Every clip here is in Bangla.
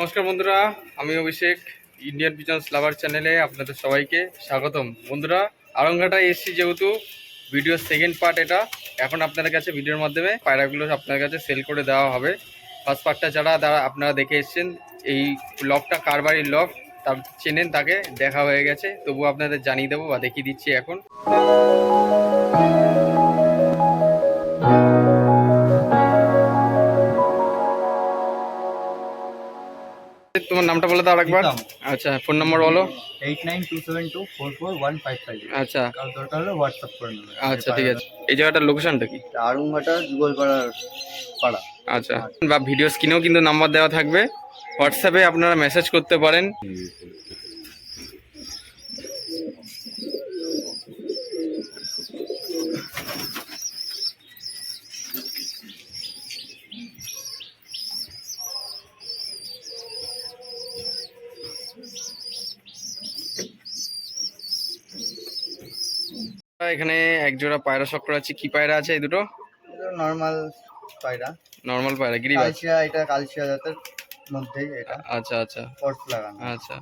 নমস্কার বন্ধুরা, আমি অভিষেক ইন্ডিয়ান পিজন্স লাভার চ্যানেলে আপনাদের সবাইকে স্বাগতম। বন্ধুরা আরংঘাটায় এসছি যেহেতু ভিডিওর সেকেন্ড পার্ট এটা। এখন আপনাদের কাছে ভিডিওর মাধ্যমে পায়রাগুলো আপনার কাছে সেল করে দেওয়া হবে। ফার্স্ট পার্টটা যারা, তারা আপনারা দেখে এসছেন, এই লকটা কার বাড়ির লক তার চেনেন তাকে, দেখা হয়ে গেছে। তবু আপনাদের জানিয়ে দেবো বা দেখিয়ে দিচ্ছি এখন। তোমার নামটা বলে দাও আরেকবার। আচ্ছা ফোন নম্বর বলো। Eight nine two seven two four four one five five আচ্ছা। দরকার হলে হোয়াটসঅ্যাপ করে নেবে। আচ্ছা ঠিক আছে। এই জায়গাটার লোকেশনটা কি? আরুংঘাটা যুগলপাড়ার পাড়া। আচ্ছা বা ভিডিও স্ক্রিনেও কিন্তু নাম্বার দেওয়া থাকবে। হোয়াটসঅ্যাপে আপনারা মেসেজ করতে পারেন। এখানে এক জোড়া পায়রা চক্র আছে। কি পায়রা আছে এই দুটো? নর্মাল পায়রা। নর্মাল পায়রা গিরিবাজ। কালচিয়া এটা কালচিয়া জাতের মধ্যেই এটা। আচ্ছা আচ্ছা। পর্স লাগানো। আচ্ছা।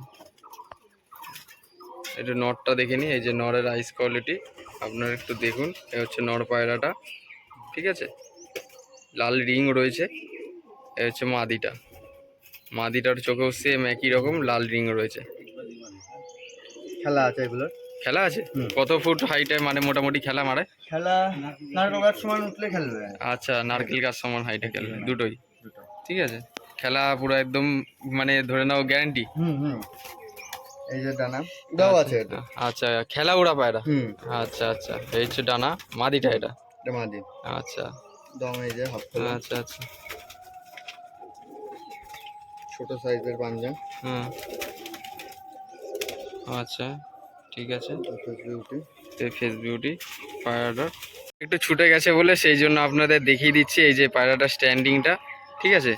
একটু নটটা দেখে নিই এই যে নরের আইস কোয়ালিটি আপনারা একটু দেখুন এ হচ্ছে নর পায়রাটা ঠিক আছে? লাল রিং রয়েছে এ হচ্ছে মাদিটা। মাদিটার চোখেও সেম একই রকম লাল রিং রয়েছে। খেলা আছে এগুলোর? খেলা আছে? কত ফুট হাইটে মানে মোটামুটি খেলা মারে? খেলা নাটক গাছ সময় উঠলে খেলবে। আচ্ছা নারকেল গাছ সমান হাইটে খেলবে দুটোই। দুটো ঠিক আছে। খেলা পুরো একদম মানে ধরে নাও গ্যারান্টি হুম হুম। এই যে ডানা উড়াও আছে এটা। আচ্ছা খেলা উড়া পায়রা হুম। আচ্ছা আচ্ছা। এই হচ্ছে ডানা মাদিটা এটা? এটা মাদি। আচ্ছা। দম এই যে হাফ আচ্ছা আচ্ছা। ছোট সাইজের পাঞ্জা হুম। আচ্ছা। ঠিক আছে। ফেস বিউটি পায়রাটার একটু ছুটে গেছে বলে সেই জন্য আপনাদের দেখিয়ে দিচ্ছি এই যে পায়রাটার স্ট্যান্ডিংটা ঠিক আছে?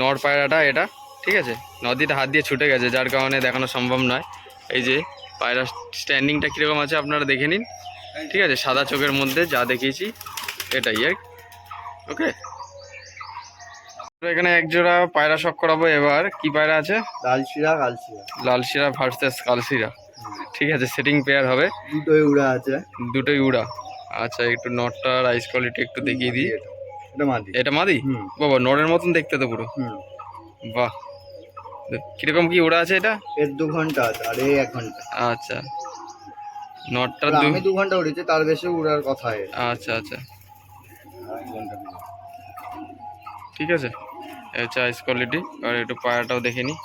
নর পায়রাটা এটা ঠিক আছে? নদীটা হাত দিয়ে ছুটে গেছে যার কারণে দেখানো সম্ভব নয়। এই যে পায়রা স্ট্যান্ডিংটা কীরকম আছে আপনারা দেখে নিন ঠিক আছে? সাদা চোখের মধ্যে যা দেখিয়েছি এটাই আর ওকে? এখানে এক জোড়া পায়রা শখ করাবো এবার। কি পায়রা আছে? লালশিরা কালশিরা লালশিরা ভার্সেস কালশিরা। ঠিক আছে সেটিং পেয়ার হবে। দুটোই উড়া আছে। দুটোই উড়া। আচ্ছা একটু নটটার আইস কোয়ালিটি একটু দেখিয়ে দিই। এটা। মাদি। এটা মাদি? বাবা নরের মতন দেখতে তো পুরো। বাহ। কীরকম কি উড়া আছে এটা? এর দু ঘণ্টা আছে আর এই এক ঘণ্টা। আচ্ছা। নটটা আমি দু ঘণ্টা উড়েছি তার বেশি উড়ার কথা। আচ্ছা আচ্ছা। না। ঠিক আছে। হচ্ছে আইস কোয়ালিটি আর একটু পায়াটাও দেখে নিই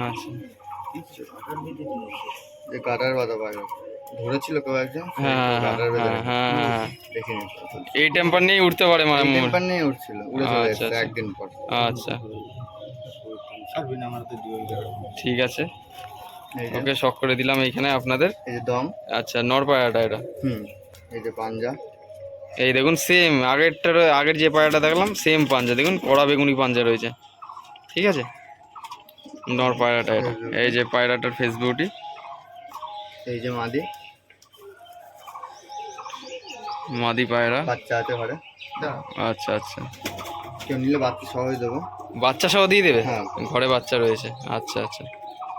আচ্ছা। যে কাটার বাধা পায়রা ধরেছিল কেউ একজন? হ্যাঁ, হ্যাঁ, হ্যাঁ। এই টেম্পার নিয়েই উঠতে পারে মানে টেম্পার নিয়ে উঠছিল উড়ে চলে আচ্ছা, এসেছে আচ্ছা। একদিন পর। আচ্ছা। ঠিক আছে। ওকে শখ করে দিলাম এইখানে আপনাদের। এই যে দম। আচ্ছা নর পায়াটা এটা। হুম এই যে পাঞ্জা। এই দেখুন সেম আগেরটার আগের যে পায়রাটা দেখলাম সেম পাঞ্জা। দেখুন কড়া বেগুনি পাঞ্জা রয়েছে। ঠিক আছে? নর পায়রাটা এটা। এই যে পায়রাটার ফেস বিউটি এই যে মাদি। মাদি পায়রা। বাচ্চা আছে ঘরে। আচ্ছা আচ্ছা। কেউ নিলে বাচ্চা সহজ দেবো। বাচ্চা সহ দিয়ে দেবে? হ্যাঁ। ঘরে বাচ্চা রয়েছে। আচ্ছা আচ্ছা।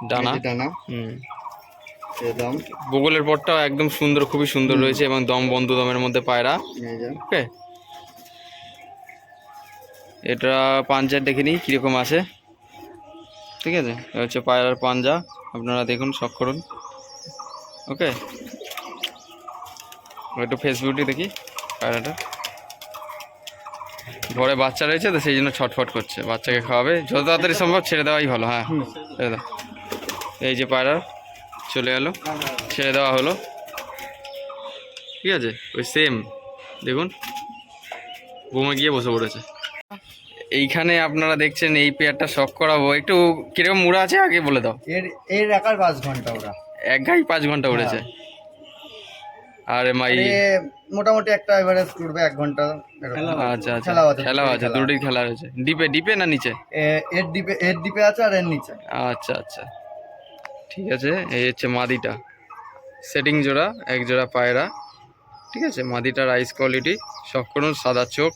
ডানা? ডানা। হুম। বগলের পরটাও একদম সুন্দর খুবই সুন্দর রয়েছে এবং দম বন্ধ দমের মধ্যে পায়রা। ওকে। এটা পাঞ্চার দেখে নিই কীরকম আছে ঠিক আছে? হচ্ছে পায়রার পাঞ্জা। আপনারা দেখুন শখ করুন। ওকে? একটু ফেস বিউটি দেখি পায়রাটা। ঘরে বাচ্চা রয়েছে তো সেই জন্য ছটফট করছে। বাচ্চাকে খাওয়াবে। যত তাড়াতাড়ি সম্ভব ছেড়ে দেওয়াই ভালো হ্যাঁ। ছেড়ে দাও। এই যে পায়রা চলে গেল ছেড়ে দেওয়া হলো। ঠিক আছে? ওই সেম দেখুন। ঘুমে গিয়ে বসে পড়েছে। এইখানে আপনারা দেখছেন এই পেয়ারটা শখ করাবো। একটু কীরকম মুড়া আছে আগে বলে দাও। এর এর রাখার পাঁচ ঘণ্টা ওরা এক ঘাই পাঁচ ঘণ্টা উড়েছে। আর মাই। এ মোটামুটি একটা এভারেজ উঠবে এক ঘণ্টা। এরকম। আচ্ছা আচ্ছা। খেলাও আছে, দুটোই আছে খেলা দুটোই খেলা রয়েছে। ডিপে ডিপে না নিচে? এর ডিপে এর ডিপে আছে আর এর নিচে। আচ্ছা আচ্ছা। ঠিক আছে এই হচ্ছে মাদিটা। সেটিং জোড়া এক জোড়া পায়রা। ঠিক আছে মাদিটার আইস কোয়ালিটি সব করুন সাদা চোখ।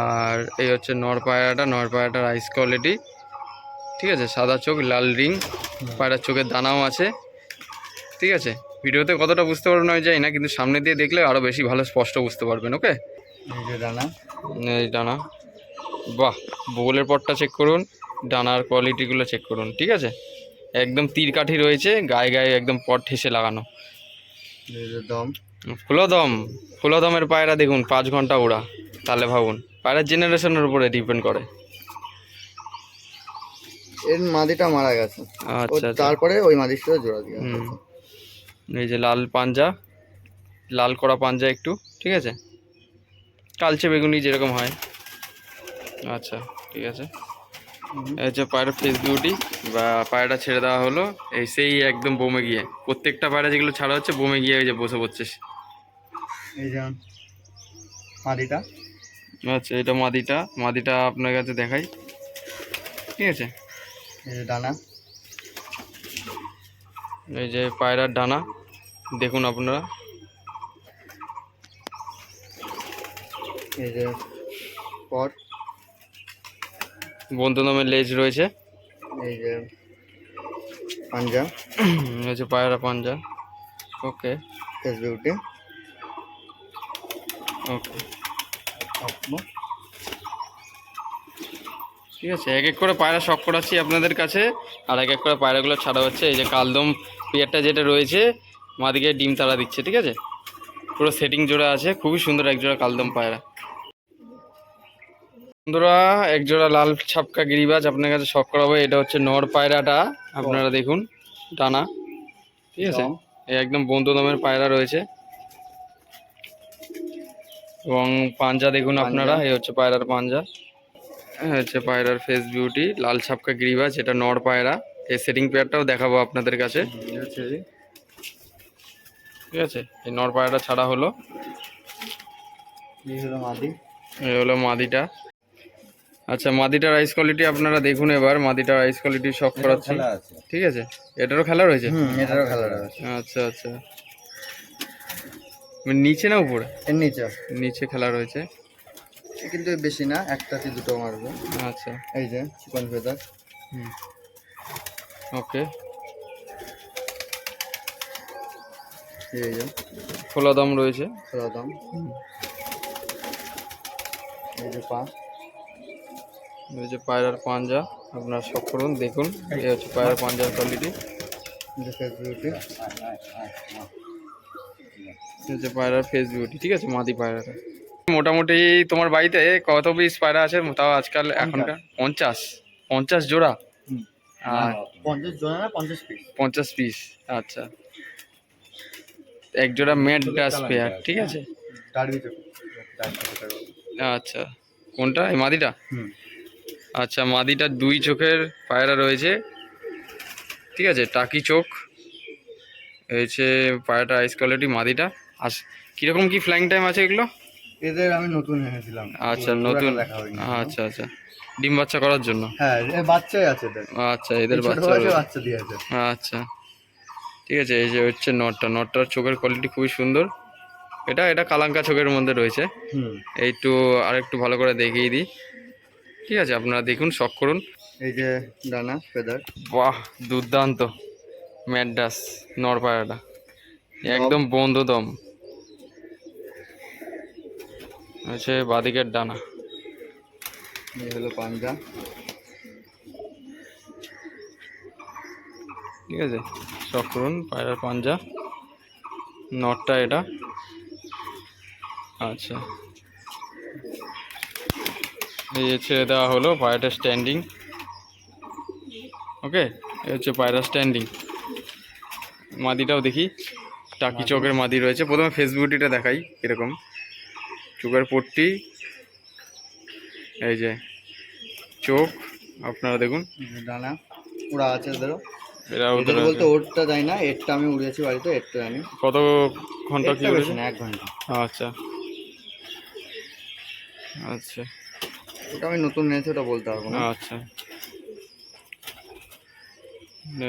আর এই হচ্ছে নর পায়রাটা নর পায়রাটার আইস কোয়ালিটি ঠিক আছে? সাদা চোখ লাল রিং পায়রার চোখের দানাও আছে। ঠিক আছে? ভিডিওতে কতটা বুঝতে পারবেন আমি যাই না কিন্তু সামনে দিয়ে দেখলে আরও বেশি ভালো স্পষ্ট বুঝতে পারবেন ওকে? ডানা এই ডানা বাহ! বগলের পটটা চেক করুন ডানার কোয়ালিটিগুলো চেক করুন ঠিক আছে? একদম তীর কাঠি রয়েছে গায়ে গায়ে একদম পট ঠেসে লাগানো। দম। ফুলদম ফুলদমের পায়রা দেখুন পাঁচ ঘণ্টা ওড়া তাহলে ভাবুন। পায়রার জেনারেশনের উপরে ডিপেন্ড করে। এর মাদিটা মারা গেছে। আচ্ছা আচ্ছা। তারপরে ওই মাদির সাথে জোড়া দিয়ে হুম। এই যে লাল পাঞ্জা লাল করা পাঞ্জা একটু ঠিক আছে? কালচে বেগুনি যেরকম হয়। আচ্ছা ঠিক আছে। এই হচ্ছে পায়রা ফেস বিউটি বা পায়রাটা ছেড়ে দেওয়া হলো এই সেই একদম বোমে গিয়ে। প্রত্যেকটা পায়রা যেগুলো ছাড়া হচ্ছে বোমে গিয়ে এই যে বসে পড়ছে এই যে মাদিটা। আচ্ছা এটা মাদিটা। মাদিটা আপনার কাছে দেখাই। ঠিক আছে? এই যে ডানা। এই যে পায়রার ডানা। দেখুন আপনারা। এই যে পট বন্ধু নামের লেজ রয়েছে। এই যে পাঞ্জা। এই যে পায়রা পাঞ্জা। ওকে। Face beauty okay. ঠিক আছে এক এক করে পায়রা শখ করাচ্ছি আপনাদের কাছে। আর এক এক করে পায়রাগুলো ছাড়া হচ্ছে এই যে কালদম পেয়ারটা যেটা রয়েছে মাদিকে ডিম তারা দিচ্ছে ঠিক আছে? পুরো সেটিং জোড়া আছে খুবই সুন্দর এক জোড়া কালদম পায়রা। বন্ধুরা এক জোড়া লাল ছাপকা গিরিবাজ আপনার কাছে শখ করাবো এটা হচ্ছে নর পায়রাটা আপনারা দেখুন টানা ঠিক আছে? একদম বন্ধু দমের পায়রা রয়েছে। এবং পাঞ্জা দেখুন আপনারা এই হচ্ছে পায়রার পাঞ্জা। হচ্ছে পায়রার ফেস বিউটি লাল ছাপকা গিরিবাজ এটা নর পায়রা। এই সেটিং পেয়ারটাও দেখাবো আপনাদের কাছে। ঠিক আছে। এই নর পায়রাটা ছাড়া হলো। এই হলো মাদি। এই হলো মাদিটা। আচ্ছা মাদিটার আইস কোয়ালিটি আপনারা দেখুন এবার। মাদিটার আইস কোয়ালিটি সব করাচ্ছি। আছে। ঠিক আছে? এটারও খেলা রয়েছে? এটারও কালার আছে আচ্ছা আচ্ছা। নিচে না উপরে? এর নিচে। নিচে খেলা রয়েছে। কিন্তু বেশি না একটাতে দুটো মারবে। আচ্ছা। এই যে চিকন ফেদার হুম। ওকে। এই যে। খোলা দম রয়েছে। খোলা দাম এই যে পা। এই যে পায়রার পাঞ্জা আপনারা সব করুন দেখুন। এই হচ্ছে পায়রার পাঞ্জার কোয়ালিটি যে পায়রার ফেস বিউটি ঠিক আছে? মাদি পায়রাটা। মোটামুটি তোমার বাড়িতে কত পিস পায়রা আছে? তাও আজকাল এখনকার পঞ্চাশ। পঞ্চাশ জোড়া? আর পঞ্চাশ না পঞ্চাশ পিস পঞ্চাশ পিস আচ্ছা। এক জোড়া ম্যাট ডাস পেয়ার ঠিক আছে? আচ্ছা। কোনটা? এই মাদিটা? আচ্ছা মাদিটার দুই চোখের পায়রা রয়েছে। ঠিক আছে টাকি চোখ। এই হচ্ছে পায়রাটা আইস কোয়ালিটি মাদিটা। আস কীরকম কি ফ্লাইং টাইম আছে এগুলো? এদের আমি নতুন এনেছিলাম। আচ্ছা নতুন। আচ্ছা আচ্ছা। ডিম বাচ্চা করার জন্য? হ্যাঁ বাচ্চাই আছে এদের। আচ্ছা এদের বাচ্চা। বাচ্চা দিয়েছে আচ্ছা। ঠিক আছে এই যে হচ্ছে নটটা। নটটার চোখের কোয়ালিটি খুবই সুন্দর। এটা এটা কালাঙ্কা চোখের মধ্যে রয়েছে। হুম। একটু আর একটু ভালো করে দেখিয়ে দিই। ঠিক আছে আপনারা দেখুন শখ করুন। এই যে ডানা ফেদার বাহ দুর্দান্ত। ম্যাডাস নরপায়রাটা একদম বন্ধ দম হচ্ছে বাদিকের ডানা। এই হলো পাঞ্জা। ঠিক আছে শখ করুন পায়রার পাঞ্জা। নটটা এটা। আচ্ছা। এই ছেড়ে দেওয়া হলো পায়রাটা স্ট্যান্ডিং ওকে এই হচ্ছে পায়রা স্ট্যান্ডিং মাদিটাও দেখি। টাকি চোখের মাদি রয়েছে। প্রথমে ফেসবুকটিটা দেখাই এরকম চোখের পট্টি। এই যে চোখ আপনারা দেখুন। ডানা ওরা আছে এদের বলতে ওরটা যাই না এরটা আমি উড়িয়েছি বাড়িতে এরটা জানি কত ঘণ্টা কি এক ঘণ্টা। আচ্ছা। আচ্ছা। ওটা আমি নতুন নিয়েছি ওটা বলতে পারব না। আচ্ছা।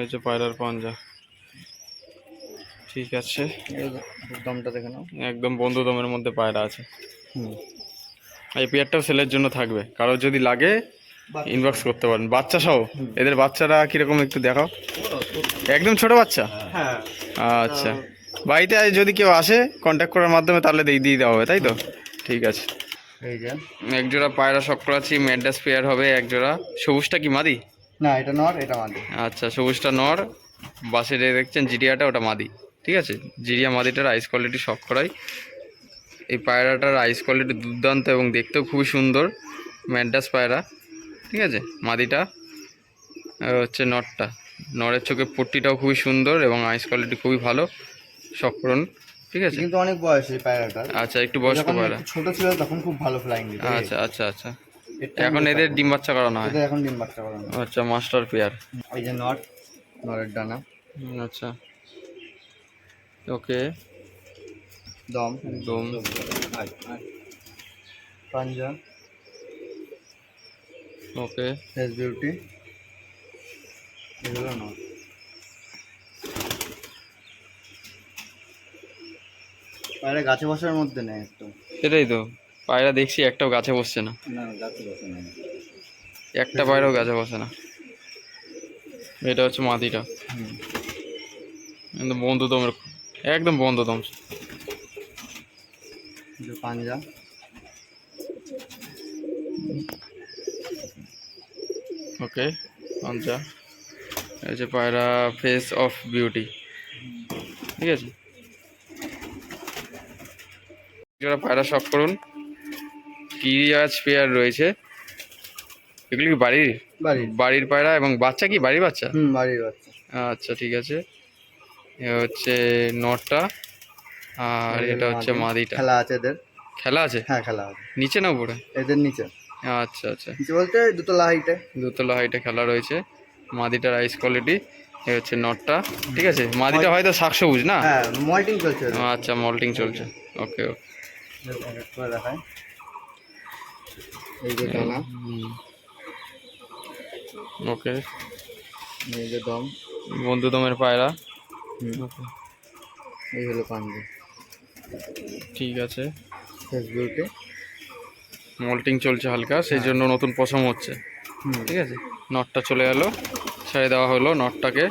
হচ্ছে পায়রার পাঞ্জা। ঠিক আছে। দমটা দেখে নাও। একদম বন্ধু দমের মধ্যে পায়রা আছে। হুম। এই পেয়ারটাও সেলের জন্য থাকবে। কারোর যদি লাগে ইনবক্স করতে পারেন। বাচ্চা সহ? এদের বাচ্চারা কীরকম একটু দেখাও। একদম ছোট বাচ্চা? হ্যাঁ। আচ্ছা। বাড়িতে যদি কেউ আসে কন্ট্যাক্ট করার মাধ্যমে তাহলে দিয়ে দিয়ে দেওয়া হবে তাই তো? ঠিক আছে। এই এক জোড়া পায়রা করাচ্ছি ম্যাডাস পেয়ার হবে এক জোড়া সবুজটা কি মাদি? না এটা নর এটা মাদি। আচ্ছা সবুজটা নর। বাসে দেখছেন জিটিয়াটা ওটা মাদি। ঠিক আছে? জিরিয়া মাদিটার আইস কোয়ালিটি শখ করাই। এই পায়রাটার আইস কোয়ালিটি দুর্দান্ত এবং দেখতেও খুবই সুন্দর। ম্যাডাস পায়রা ঠিক আছে? মাদিটা হচ্ছে নটটা। নরের চোখে পট্টিটাও খুবই সুন্দর এবং আইস কোয়ালিটি খুবই ভালো। করুন ঠিক আছে? কিন্তু অনেক বয়স এই পায়রাটার। আচ্ছা একটু বয়স্ক পায়রা। ছোট ছিল তখন খুব ভালো ফ্লাইং দিত। আচ্ছা আচ্ছা আচ্ছা। এখন এদের ডিম বাচ্চা করানো হয়। এখন ডিম বাচ্চা করানো আচ্ছা মাস্টার পেয়ার এই যে নর নরের ডানা। আচ্ছা। ওকে। দম। একদম পাঞ্জা ওকে। ফেস বিউটি এগুলো নর পায়রা গাছে বসার মধ্যে নেই একটু সেটাই তো। পায়রা দেখছি একটাও গাছে বসছে না। না গাছে বসে নেই একটা পায়রাও গাছে বসে না। এটা হচ্ছে মাটিটা। কিন্তু বন্ধু একদম বন্ধুতম একদম বন্ধ যে পাঞ্জা। ওকে আচ্ছা এই যে পায়রা ফেস অফ বিউটি। ঠিক আছে? যারা পায়রা শখ করুন কিরিয়াজ পেয়ার রয়েছে। এগুলি কি বাড়ির? বাড়ির। বাড়ির পায়রা এবং বাচ্চা কি? বাড়ির বাচ্চা? বাড়ির বাচ্চা। আচ্ছা ঠিক আছে। হচ্ছে নটটা আর এটা হচ্ছে মাদিটা। খেলা আছে এদের। খেলা আছে? হ্যাঁ খেলা আছে। নিচে না উপরে? এদের নিচে। আচ্ছা আচ্ছা। নিচে বলতে দুতলা হাইটে দুতলা হাইটে খেলা রয়েছে। মাদিটার আইস কোয়ালিটি এ হচ্ছে নটটা। ঠিক আছে? মাদিটা হয়তো শাক সবুজ না? হ্যাঁ মল্টিং চলছে। আচ্ছা মল্টিং চলছে। ওকে ওকে। দেখায়। এই যে ওকে। এই যে দম। বন্ধু দমের পায়রা। এই হলো পাঞ্জা। ঠিক আছে। ফেস বিউটি মল্টিং চলছে হালকা সেই জন্য নতুন পশম হচ্ছে। ঠিক আছে? নটটা চলে গেল ছেড়ে দেওয়া হলো নটটাকে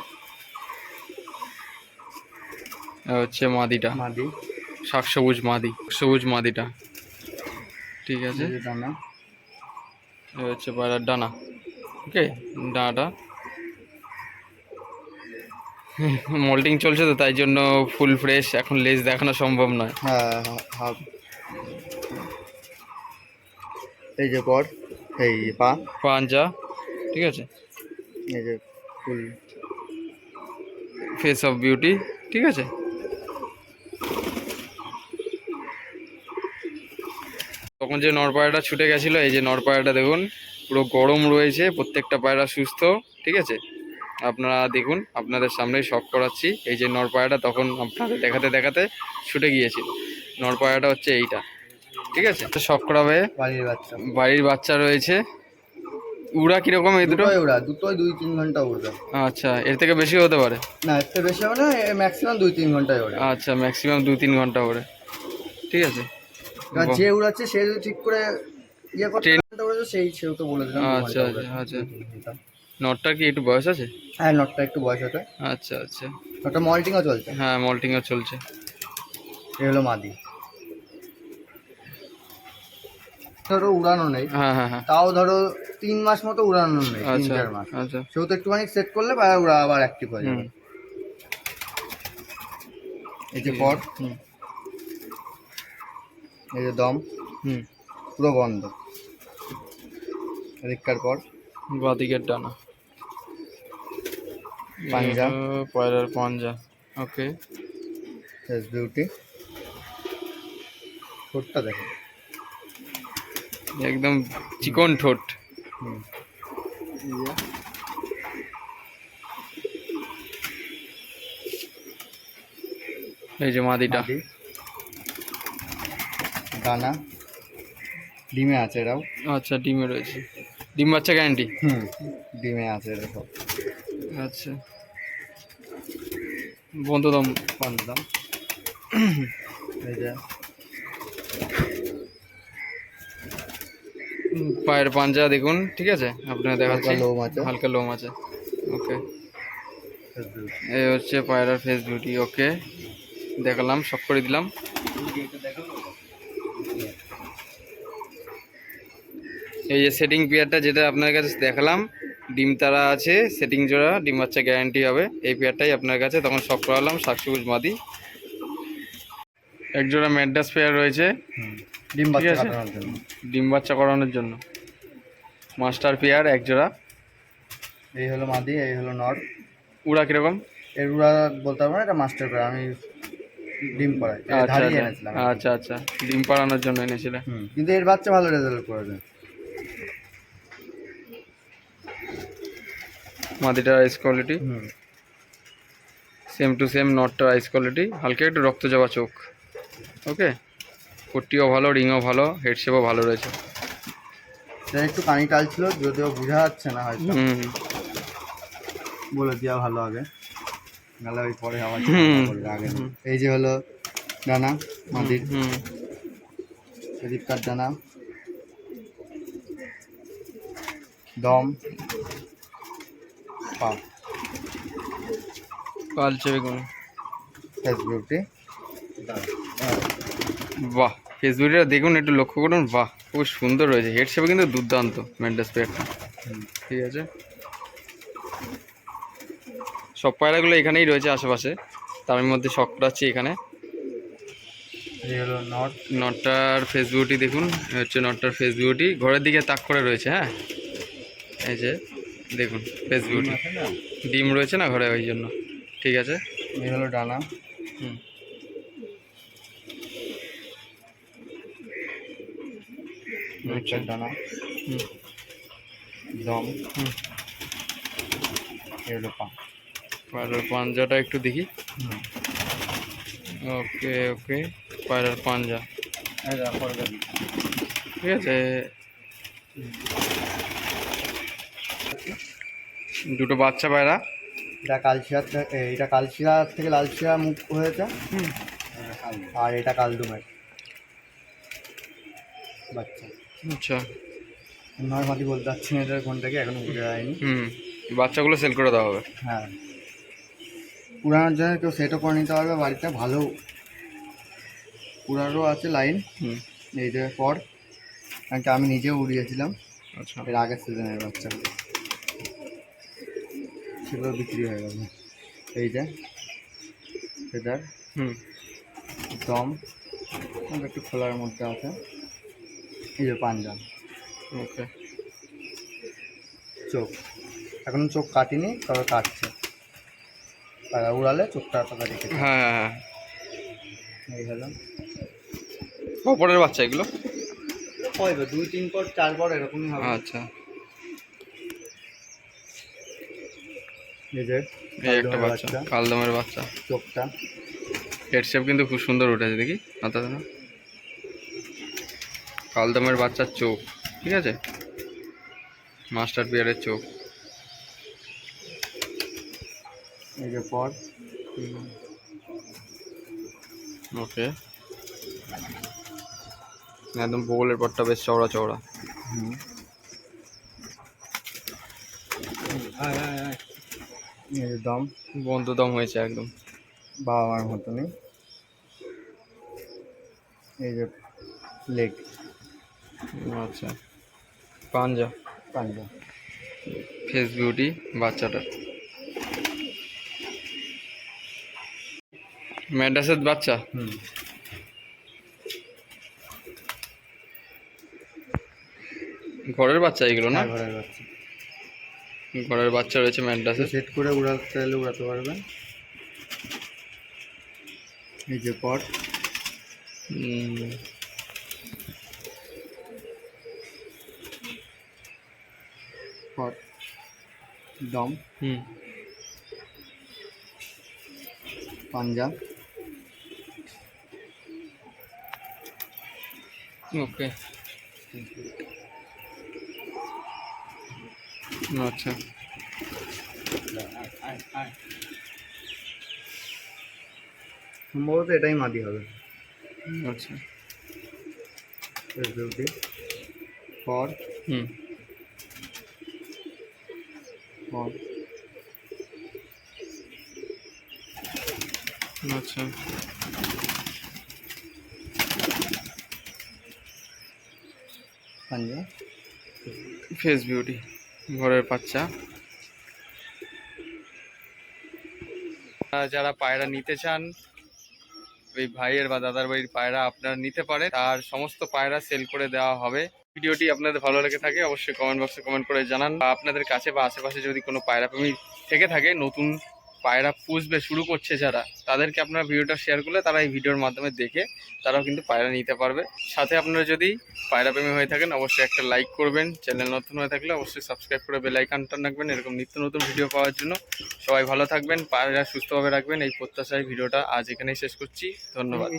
হচ্ছে মাদিটা। মাদি। শাক সবুজ মাদি সবুজ মাদিটা। ঠিক আছে? এ হচ্ছে পায়রার ডানা। ওকে? ডানাটা। মোল্টিং চলছে তো তাই জন্য ফুল ফ্রেশ এখন লেজ দেখানো সম্ভব নয়। হ্যাঁ হাফ এই যে পর এই পা। পাঞ্জা ঠিক আছে? এই যে ফুল ফেস অফ বিউটি ঠিক আছে? তখন যে নরপায়রাটা ছুটে গেছিল এই যে নরপায়রাটা দেখুন পুরো গরম রয়েছে প্রত্যেকটা পায়রা সুস্থ ঠিক আছে? আপনারা দেখুন আপনাদের সামনেই শখ করাচ্ছি। এই যে নরপায়রাটা তখন আপনাদের দেখাতে দেখাতে ছুটে গিয়েছিল। নরপায়রাটা হচ্ছে এইটা। ঠিক আছে? শখ করাবে। বাড়ির বাচ্চা। বাড়ির বাচ্চা রয়েছে। উড়া কীরকম এই দুটো? ওরা দুটোই দুই তিন ঘণ্টা উড়বে। আচ্ছা এর থেকে বেশি হতে পারে? না এর থেকে বেশি হবে না ম্যাক্সিমাম দুই তিন ঘন্টায় ওড়ে। আচ্ছা ম্যাক্সিমাম দুই তিন ঘণ্টা করে ঠিক আছে। যে উড়াচ্ছে সে যদি ঠিক করে ইয়ে করতে উড়েছে সেই সেও তো বলে দিলাম আচ্ছা আচ্ছা আচ্ছা। নটটা কি একটু বয়স আছে? হ্যাঁ নটটা একটু বয়স হতে আচ্ছা আচ্ছা। নটটা মল্টিংও চলছে। হ্যাঁ মল্টিংও চলছে। এ হলো মাদি। ধরো উড়ানো নেই। হ্যাঁ হ্যাঁ হ্যাঁ। তাও ধরো তিন মাস মতো উড়ানো নেই তিন আচ্ছা চার মাস। আচ্ছা। সেও তো একটুখানি সেট করলে বা ওরা আবার অ্যাক্টিভ হয়ে যাবে। এই যে হুম। এই যে দম। হুম। পুরো বন্ধ। এদিককার পর বাদিকের ডানা। পাঞ্জা। এটা পায়রার পাঞ্জা। ওকে ফেস বিউটি ঠোঁটটা দেখো। একদম চিকন ঠোঁট। এই যে মাদিটা। মাদি। দানা। ডিমে আছে এরাও আচ্ছা ডিমে রয়েছে। ডিম বাচ্চা গ্যারান্টি হুম। ডিমে আছে এরা সব আচ্ছা। বন্ধু দম দাম এই যে। পায়ের পাঞ্জা দেখুন ঠিক আছে? আপনার দেখাচ্ছি। হালকা লোম আছে। হালকা লোম আছে। ওকে এই হচ্ছে পায়রার ফেস বিউটি ওকে দেখালাম সব করে দিলাম। এই যে সেটিং পেয়ারটা যেটা আপনার কাছে দেখালাম ডিম তারা আছে সেটিং জোড়া ডিম বাচ্চা গ্যারান্টি হবে। এই পেয়ারটাই আপনার কাছে তখন সব করালাম শাকসবুজ মাদি। এক জোড়া ম্যাডাস পেয়ার রয়েছে। ডিম বাচ্চা ডিম বাচ্চা করানোর জন্য। মাস্টার পেয়ার এক জোড়া। এই হলো মাদি এই হলো নর। উড়া কীরকম? এর উড়া বলতে পারব না এটা মাস্টার পেয়ার আমি ডিম এটা আচ্ছা আচ্ছা। আচ্ছা আচ্ছা। ডিম পাড়ানোর জন্য এনেছিলে। হুম, কিন্তু এর বাচ্চা ভালো রেজাল্ট করেছে। মাদিটার আইস কোয়ালিটি হুম। সেম টু সেম নটটার আইস কোয়ালিটি হালকা একটু রক্ত যাওয়া চোখ। ওকে কুট্টিও ভালো রিংও ভালো হেডশেপও ভালো রয়েছে। একটু কানি টাল ছিল যদিও বোঝা যাচ্ছে না হয়তো। বলে দেওয়া ভালো আগে। নাহলে ওই পরে আবার আগে। এই যে হলো ডানা মাদির। হুম রিপকার ডানা? দম। পা। কালচে বেগুন। Face beauty. বাহ ফেসবুকটা দেখুন একটু লক্ষ্য করুন। বাহ খুব সুন্দর রয়েছে। হেড শেপে কিন্তু দুর্দান্ত মেন্টাস পেয়ারটা ঠিক আছে। সব পায়রাগুলো এখানেই রয়েছে আশেপাশে। তার মধ্যে শখ আছে এখানে। নট। নটটার ফেস বিউটি দেখুন। হচ্ছে নটটার ফেস বিউটি। ঘরের দিকে তাক করে রয়েছে হ্যাঁ? এই যে। দেখুন ফেস বিউটি ডিম রয়েছে না ঘরে ওই জন্য? ঠিক আছে? এই হলো ডানা। হুম। ডানা। হুম। দম। হুম। এই হলো পা। পায়রার পাঞ্জাটা একটু দেখি। ওকে ওকে। পায়রার পাঞ্জা। ঠিক আছে। দুটো বাচ্চা পায়রা। এটা এ, এটা কালশিয়ার থেকে লালশিয়া মুখ হয়েছে। আর এটা কালদুমের বাচ্চা। আচ্ছা। নয় মাটি বলতে পারছি না এটার কোনটাকে এখনও বুঝে যায়নি। হুম বাচ্চাগুলো সেল করে দেওয়া হবে। হ্যাঁ। পুরানোর জন্য কেউ সেটও করে নিতে পারবে বাড়িতে ভালো। পুরারও আছে লাইন হুম। এই যে পর। কারণ আমি নিজেও উড়িয়েছিলাম। আচ্ছা। এর আগের সিজনের বাচ্চা সেগুলো বিক্রি হয়ে গেছে এই যে ফেদার হুম। দম একটু খোলার মধ্যে আছে। এই যে পাঞ্জাব। ওকে। চোখ। এখন চোখ কাটিনি তবে কাটছে। আর উড়ালে চোখটা পাকা রেখে হ্যাঁ হ্যাঁ হ্যাঁ। এই হলো। কপরের বাচ্চা এগুলো? হবে দুই তিন পর চার পর এরকমই হবে। আচ্ছা। এই যে একটা বাচ্চা কালদমের বাচ্চা। চোখটা। হেড শেপ কিন্তু খুব সুন্দর উঠেছে দেখি? মাথা কালদমের বাচ্চার চোখ ঠিক আছে? মাস্টার চোখ। এই যে পর। ওকে একদম বগলের পরটা বেশ চওড়া চওড়া। হুম। এই যে দম। বন্ধু দম হয়েছে একদম। বাবা মার মতনই। এই যে লেগ আচ্ছা। পাঞ্জা। পাঞ্জা। ফেস বিউটি বাচ্চাটার ম্যাডাসের বাচ্চা? হুম। ঘরের বাচ্চা এগুলো না? হ্যাঁ, ঘরের বাচ্চা। ঘরের বাচ্চা রয়েছে ম্যাডাসের সেট করে উড়াতে চাইলে উড়াতে পারবেন। এই যে পট। পট। দম। হুম। পাঞ্জা। ওকে। আচ্ছা সম্ভবত এটাই মাটি হবে আচ্ছা ফেসবুকটি পর হুম পর আচ্ছা পাঞ্জা ফেস বিউটি ঘরের বাচ্চা। যারা পায়রা নিতে চান, ওই ভাইয়ের বা দাদার বাড়ির পায়রা আপনারা নিতে পারে আর সমস্ত পায়রা সেল করে দেওয়া হবে। ভিডিওটি আপনাদের ভালো লেগে থাকে, অবশ্যই কমেন্ট বক্সে কমেন্ট করে জানান। আপনাদের কাছে বা আশেপাশে যদি কোনো পায়রা প্রেমী থেকে থাকে, নতুন পায়রা পুষবে, শুরু করছে যারা, তাদেরকে আপনারা ভিডিওটা শেয়ার করলে তারা এই ভিডিওর মাধ্যমে দেখে তারাও কিন্তু পায়রা নিতে পারবে। সাথে আপনারা যদি পায়রা প্রেমী হয়ে থাকেন, অবশ্যই একটা লাইক করবেন। চ্যানেল নতুন হয়ে থাকলে অবশ্যই সাবস্ক্রাইব করে বেল আইকনটা রাখবেন। এরকম নিত্য নতুন ভিডিও পাওয়ার জন্য। সবাই ভালো থাকবেন, পায়রা সুস্থভাবে রাখবেন। এই প্রত্যাশায় ভিডিওটা আজ এখানেই শেষ করছি। ধন্যবাদ।